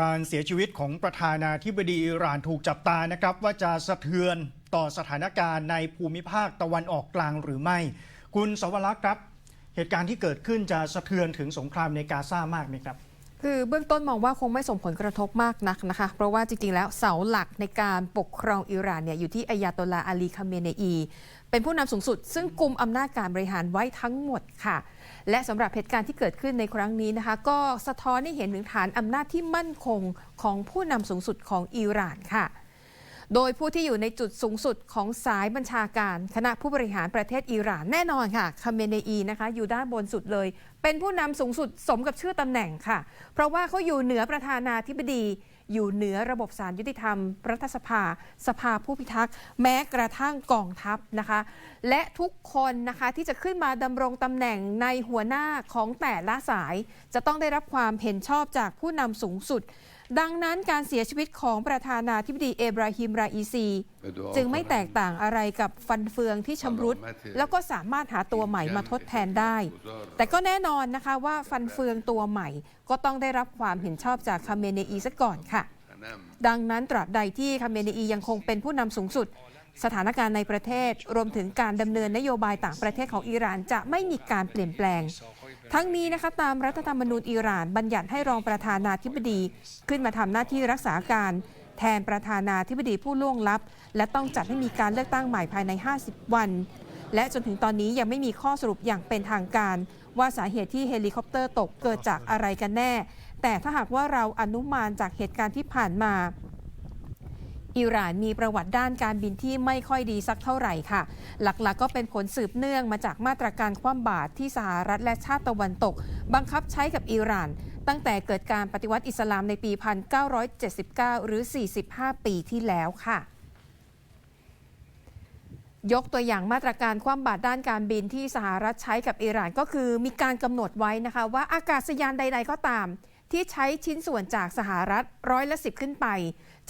การเสียชีวิตของประธานาธิบดีอิหร่านถูกจับตานะครับ ว่าจะสะเทือนต่อสถานการณ์ในภูมิภาคตะวันออกกลางหรือไม่ คุณสวรักษ์ครับ เหตุการณ์ที่เกิดขึ้นจะสะเทือนถึงสงครามในกาซามากไหมครับ คือเบื้องต้นมองว่าคงไม่ส่งผลกระทบมากนักนะคะ เพราะว่าจริง ๆ แล้วเสาหลักในการปกครองอิหร่านเนี่ยอยู่ที่อายาตลาอาลีคาเมเนอี เป็นผู้นำสูงสุด ซึ่งกุมอำนาจการบริหารไว้ทั้งหมดค่ะ และสำหรับเหตุการณ์ที่เกิดขึ้นในครั้งนี้นะคะ ก็สะท้อนให้เห็นถึงฐานอำนาจที่มั่นคงของผู้นำสูงสุดของอิหร่านค่ะ โดยผู้ที่อยู่ในจุดสูงสุดของสายบัญชาการ คณะผู้บริหารประเทศอิหร่านแน่นอนค่ะคาเมเนอีนะคะอยู่ด้านบนสุดเลย เป็นผู้นำสูงสุดสมกับชื่อตำแหน่งค่ะ เพราะว่าเขาอยู่เหนือประธานาธิบดี อยู่เหนือระบบศาลยุติธรรม รัฐสภา สภาผู้พิทักษ์ แม้กระทั่งกองทัพนะคะ และทุกคนนะคะที่จะขึ้นมาดำรงตำแหน่งในหัวหน้าของแต่ละสาย จะต้องได้รับความเห็นชอบจากผู้นำสูงสุด ดังนั้นการเสียชีวิตของประธานาธิบดีเอบราฮิม ราอีซี จึงไม่แตกต่างอะไรกับฟันเฟืองที่ชำรุด แล้วก็สามารถหาตัวใหม่มาทดแทนได้ แต่ก็แน่นอนนะคะว่าฟันเฟืองตัวใหม่ ก็ต้องได้รับความเห็นชอบจากคาเมเนอีซะก่อนค่ะ ดังนั้นตราบใดที่คาเมเนอียังคงเป็นผู้นำสูงสุด สถานการณ์ในประเทศ รวมถึงการดำเนินนโยบายต่างประเทศของอิหร่านจะไม่มีการเปลี่ยนแปลง ทั้งนี้นะคะตามรัฐธรรมนูญอิหร่าน บัญญัติให้รองประธานาธิบดี ขึ้นมาทำหน้าที่รักษาการ แทนประธานาธิบดีผู้ล่วงลับ และต้องจัดให้มีการเลือกตั้งใหม่ภายใน 50 วัน และจนถึงตอนนี้ยังไม่มีข้อสรุปอย่างเป็นทางการ ว่าสาเหตุที่เฮลิคอปเตอร์ตกเกิดจากอะไรกันแน่ แต่ถ้าหากว่าเราอนุมานจากเหตุการณ์ที่ผ่านมา อิหร่านมีประวัติด้านการบินที่ไม่ค่อยดีสักเท่าไหร่ค่ะ หลักๆก็เป็นผลสืบเนื่องมาจากมาตรการคว่ำบาตรที่สหรัฐและชาติตะวันตก บังคับใช้กับอิหร่าน ตั้งแต่เกิดการปฏิวัติอิสลามในปี 1979 หรือ 45 ปีที่แล้วค่ะยกตัวอย่างมาตรการคว่ำบาตรด้านการบินที่สหรัฐใช้กับอิหร่านก็คือมีการกำหนดไว้นะคะว่าอากาศยานใด ๆ ก็ตาม ที่ใช้ชิ้นส่วนจากสหรัฐร้อยละสิบขึ้นไป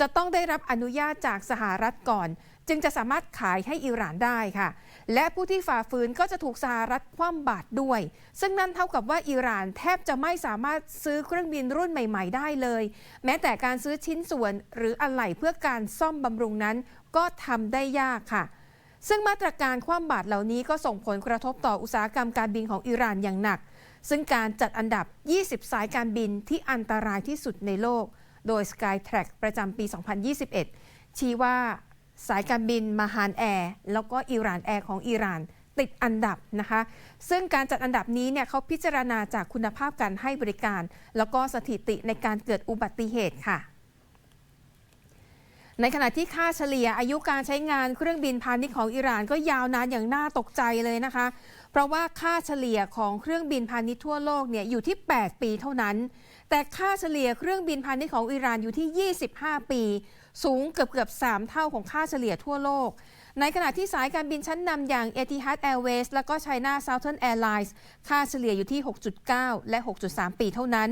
จะต้องได้รับอนุญาตจากสหรัฐก่อน จึงจะสามารถขายให้อิหร่านได้ค่ะ และผู้ที่ฝ่าฝืนก็จะถูกสหรัฐคว่ำบาตรด้วย ซึ่งนั่นเท่ากับว่าอิหร่านแทบจะไม่สามารถซื้อเครื่องบินรุ่นใหม่ ๆ ได้เลย แม้แต่การซื้อชิ้นส่วนหรืออะไหล่เพื่อการซ่อมบำรุงนั้นก็ทำได้ยากค่ะซึ่งมาตรการคว่ำบาตรเหล่านี้ก็ส่งผลกระทบต่ออุตสาหกรรมการบินของอิหร่านอย่างหนัก ซึ่งการจัดอันดับ 20 สายการบินที่อันตรายที่สุดในโลก โดย Skytrack ประจำปี 2021 ชี้ว่าสายการบินมาฮานแอร์แล้วก็อิหร่านแอร์ของอิหร่านติดอันดับนะคะ ซึ่งการจัดอันดับนี้เนี่ยเขาพิจารณาจากคุณภาพการให้บริการ แล้วก็สถิติในการเกิดอุบัติเหตุค่ะ ในขณะที่ค่าเฉลี่ยอายุการใช้งานเครื่องบินพาณิชย์ของอิหร่านก็ยาวนานอย่างน่าตกใจเลยนะคะ เพราะว่าค่าเฉลี่ยของเครื่องบินพาณิชย์ทั่วโลกเนี่ยอยู่ที่ 8 ปีเท่านั้น แต่ค่าเฉลี่ยเครื่องบินพาณิชย์ของอิหร่านอยู่ที่ 25 ปี สูงเกือบเกือบ3เท่าของค่าเฉลี่ยทั่วโลก ในขณะที่สายการบินชั้นนำอย่าง Etihad Airways และก็ China Southern Airlines ค่าเฉลี่ยอยู่ที่ 6.9 และ 6.3 ปีเท่านั้น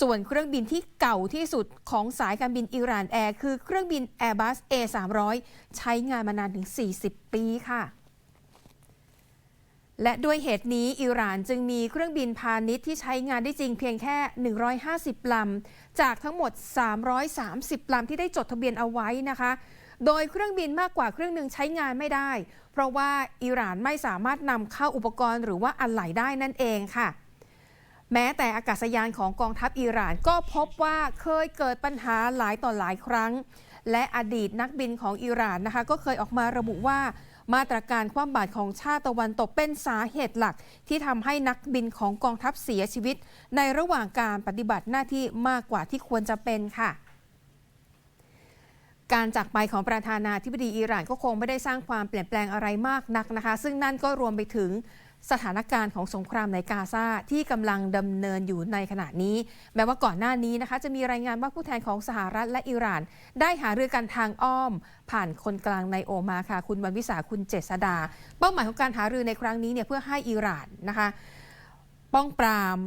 ส่วนเครื่องบินที่เก่าที่สุดของสายการบินอิหร่านแอร์คือเครื่องบิน Airbus A300 ใช้งานมานานถึง 40 ปีค่ะ และด้วยเหตุนี้อิหร่านจึงมีเครื่องบินพาณิชย์ที่ใช้งานได้จริงเพียงแค่ 150 ลำ จากทั้งหมด 330 ลำที่ได้จดทะเบียนเอาไว้นะคะ โดยเครื่องบินมากกว่าเครื่องหนึ่งใช้งานไม่ได้ เพราะว่าอิหร่านไม่สามารถนำเข้าอุปกรณ์หรือว่าอะไหล่ได้นั่นเองค่ะ แม้แต่อากาศยานของกองทัพอิหร่านก็พบว่าเคยเกิดปัญหาหลายต่อหลายครั้ง และอดีตนักบินของอิหร่านนะคะ ก็เคยออกมาระบุว่า มาตรการคว่ำบาตรของชาติตะวันตกเป็นสาเหตุหลัก ที่ทำให้นักบินของกองทัพเสียชีวิต ในระหว่างการปฏิบัติหน้าที่มากกว่าที่ควรจะเป็นค่ะการจากไปของประธานาธิบดีอิหร่านก็คงไม่ได้สร้างความเปลี่ยนแปลงอะไรมากนักนะคะ ซึ่งนั่นก็รวมไปถึง สถานการณ์ของสงครามในกาซาที่กำลังดำเนินอยู่ในขณะนี้ แม้ว่าก่อนหน้านี้นะคะ จะมีรายงานว่าผู้แทนของสหรัฐและอิหร่าน ได้หารือกันทางอ้อม ผ่านคนกลางในโอมาค่ะ คุณวันวิสาคุณเจษดา เป้าหมายของการหารือในครั้งนี้เนี่ยเพื่อให้อิหร่านนะคะ ป้องปราม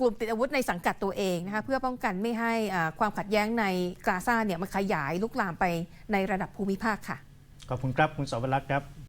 กลุ่มติดอาวุธในสังกัดตัวเองนะคะเพื่อป้องกันไม่ให้ความขัดแย้งในกาซาเนี่ยมันขยายลุกลามไปในระดับภูมิภาคค่ะขอบคุณครับคุณสวรักษ์ครับ